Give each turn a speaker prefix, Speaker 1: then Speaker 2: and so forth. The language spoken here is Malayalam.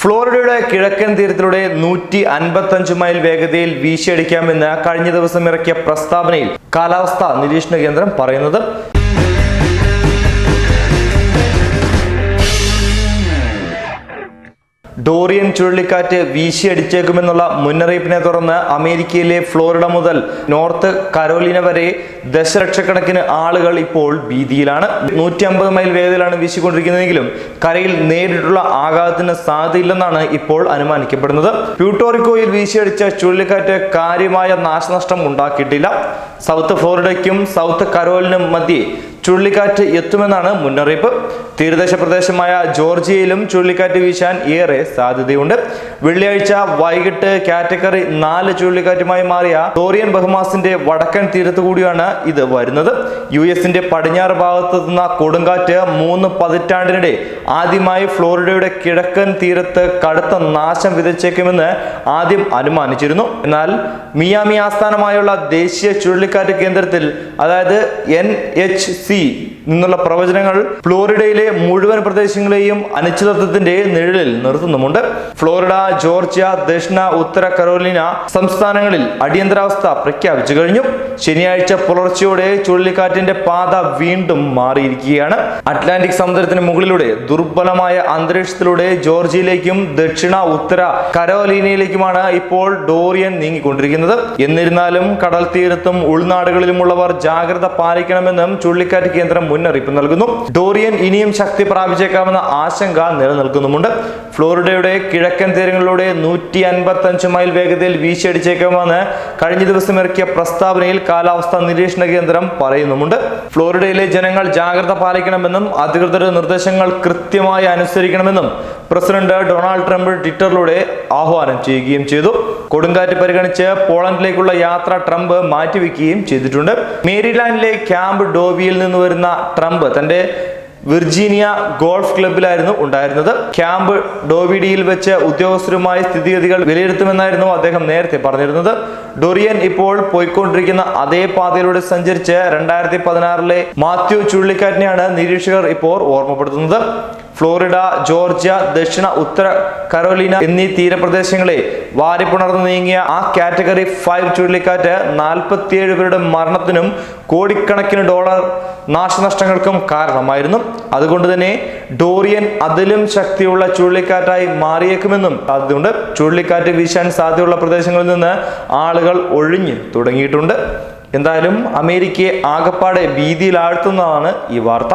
Speaker 1: ഫ്ലോറിഡയുടെ കിഴക്കൻ തീരത്തിലൂടെ നൂറ്റി അൻപത്തഞ്ച് മൈൽ വേഗതയിൽ വീശിയടിക്കാമെന്ന് കഴിഞ്ഞ ദിവസം ഇറക്കിയ പ്രസ്താവനയിൽ കാലാവസ്ഥാ നിരീക്ഷണ കേന്ദ്രം പറയുന്നത്. ഡോറിയൻ ചുഴലിക്കാറ്റ് വീശിയടിച്ചേക്കുമെന്നുള്ള മുന്നറിയിപ്പിനെ തുടർന്ന് അമേരിക്കയിലെ ഫ്ലോറിഡ മുതൽ നോർത്ത് കരോലിന വരെ ദശലക്ഷക്കണക്കിന് ആളുകൾ ഇപ്പോൾ ഭീതിയിലാണ്. നൂറ്റി അമ്പത് മൈൽ വേഗതയിലാണ് വീശിക്കൊണ്ടിരിക്കുന്നതെങ്കിലും കരയിൽ നേരിട്ടുള്ള ആഘാതത്തിന് സാധ്യതയില്ലെന്നാണ് ഇപ്പോൾ അനുമാനിക്കപ്പെടുന്നത്. പ്യൂട്ടോറിക്കോയിൽ വീശിയടിച്ച ചുഴലിക്കാറ്റ് കാര്യമായ നാശനഷ്ടം ഉണ്ടാക്കിയിട്ടില്ല. സൗത്ത് ഫ്ലോറിഡയ്ക്കും സൗത്ത് കരോലിനും മധ്യേ ചുഴലിക്കാറ്റ് എത്തുമെന്നാണ് മുന്നറിയിപ്പ്. തീരദേശ പ്രദേശമായ ജോർജിയയിലും ചുഴലിക്കാറ്റ് വീശാൻ ഏറെ സാധ്യതയുണ്ട്. വെള്ളിയാഴ്ച വൈകിട്ട് കാറ്റഗറി നാല് ചുഴലിക്കാറ്റുമായി മാറിയ ടോറിയൻ ബഹ്മാസിന്റെ വടക്കൻ തീരത്തു കൂടിയാണ് ഇത് വരുന്നത്. യു എസിന്റെ പടിഞ്ഞാറ് ഭാഗത്തെത്തുന്ന കൊടുങ്കാറ്റ് മൂന്ന് പതിറ്റാണ്ടിനിടെ ആദ്യമായി ഫ്ലോറിഡയുടെ കിഴക്കൻ തീരത്ത് കടുത്ത നാശം വിതച്ചേക്കുമെന്ന് ആദ്യം അനുമാനിച്ചിരുന്നു. എന്നാൽ മിയാമി ആസ്ഥാനമായുള്ള ദേശീയ ചുഴലിക്കാറ്റ് കേന്ദ്രത്തിൽ അതായത് എൻ എച്ച് സി നിന്നുള്ള പ്രവചനങ്ങൾ ഫ്ലോറിഡയിലെ മുഴുവൻ പ്രദേശങ്ങളെയും അനിശ്ചിതത്വത്തിന്റെ നിഴലിൽ നിർത്തുന്നുമുണ്ട്. ഫ്ലോറിഡ ജോർജിയ ദക്ഷിണ ഉത്തര കരോലിന സംസ്ഥാനങ്ങളിൽ അടിയന്തരാവസ്ഥ പ്രഖ്യാപിച്ചു കഴിഞ്ഞു. ശനിയാഴ്ച പുലർച്ചയോടെ ചുഴലിക്കാറ്റിന്റെ പാത വീണ്ടും മാറിയിരിക്കുകയാണ്. അറ്റ്ലാന്റിക് സമുദ്രത്തിന് മുകളിലൂടെ ദുർബലമായ അന്തരീക്ഷത്തിലൂടെ ജോർജിയയിലേക്കും ദക്ഷിണ ഉത്തര കരോലിനയിലേക്കുമാണ് ഇപ്പോൾ ഡോറിയൻ നീങ്ങിക്കൊണ്ടിരിക്കുന്നത്. എന്നിരുന്നാലും കടൽ തീരത്തും ഉൾനാടുകളിലുമുള്ളവർ ജാഗ്രത പാലിക്കണമെന്നും ചുഴലിക്കാറ്റ് കേന്ദ്രം മുന്നറിയിപ്പ് നൽകുന്നു. ഡോറിയൻ ഇനിയും ശക്തി പ്രാപിച്ചേക്കാമെന്ന ആശങ്ക നിലനിൽക്കുന്നുമുണ്ട്. ഫ്ലോറിഡയുടെ കിഴക്കൻ തീരങ്ങളിലൂടെ നൂറ്റി അൻപത്തി അഞ്ച് മൈൽ വേഗതയിൽ വീശിയടിച്ചേക്കാമെന്ന് കഴിഞ്ഞ ദിവസം ഇറക്കിയ പ്രസ്താവനയിൽ കാലാവസ്ഥാ നിരീക്ഷണ കേന്ദ്രം പറയുന്നുമുണ്ട്. ഫ്ലോറിഡയിലെ ജനങ്ങൾ ജാഗ്രത പാലിക്കണമെന്നും അധികൃതരുടെ നിർദ്ദേശങ്ങൾ കൃത്യമായി അനുസരിക്കണമെന്നും പ്രസിഡന്റ് ഡൊണാൾഡ് ട്രംപ് ട്വിറ്ററിലൂടെ ആഹ്വാനം ചെയ്യുകയും ചെയ്തു. കൊടുങ്കാറ്റ് പരിഗണിച്ച് പോളണ്ടിലേക്കുള്ള യാത്ര ട്രംപ് മാറ്റിവെക്കുകയും ചെയ്തിട്ടുണ്ട്. മേരിലാൻഡിലെ ക്യാമ്പ് ഡോവിയിൽ നിന്ന് വരുന്ന ട്രംപ് തന്റെ വിർജീനിയ ഗോൾഫ് ക്ലബിലായിരുന്നു ഉണ്ടായിരുന്നത്. ക്യാമ്പ് ഡോവിഡിയിൽ വെച്ച് ഉദ്യോഗസ്ഥരുമായി സ്ഥിതിഗതികൾ വിലയിരുത്തുമെന്നായിരുന്നു അദ്ദേഹം നേരത്തെ പറഞ്ഞിരുന്നത്. ഡൊറിയൻ ഇപ്പോൾ പോയിക്കൊണ്ടിരിക്കുന്ന അതേ പാതയിലൂടെ സഞ്ചരിച്ച് രണ്ടായിരത്തി പതിനാറിലെ മാത്യു ചുഴലിക്കാറ്റിനെയാണ് നിരീക്ഷകർ ഇപ്പോൾ ഓർമ്മപ്പെടുത്തുന്നത്. ഫ്ലോറിഡ ജോർജിയ ദക്ഷിണ ഉത്തര കരോലിന എന്നീ തീരപ്രദേശങ്ങളെ വാരിപ്പുണർന്നു നീങ്ങിയ ആ കാറ്റഗറി ഫൈവ് ചുഴലിക്കാറ്റ് നാൽപ്പത്തിയേഴ് പേരുടെ മരണത്തിനും കോടിക്കണക്കിന് ഡോളർ നാശനഷ്ടങ്ങൾക്കും കാരണമായിരുന്നു. അതുകൊണ്ട് തന്നെ ഡോറിയൻ അതിലും ശക്തിയുള്ള ചുഴലിക്കാറ്റായി മാറിയേക്കുമെന്നും സാധ്യതയുണ്ട് ചുഴലിക്കാറ്റ് വീശാൻ സാധ്യതയുള്ള പ്രദേശങ്ങളിൽ നിന്ന് ആളുകൾ ഒഴിഞ്ഞ് തുടങ്ങിയിട്ടുണ്ട്. എന്തായാലും അമേരിക്കയെ ആകപ്പാടെ ഭീതിയിലാഴ്ത്തുന്നതാണ് ഈ വാർത്ത.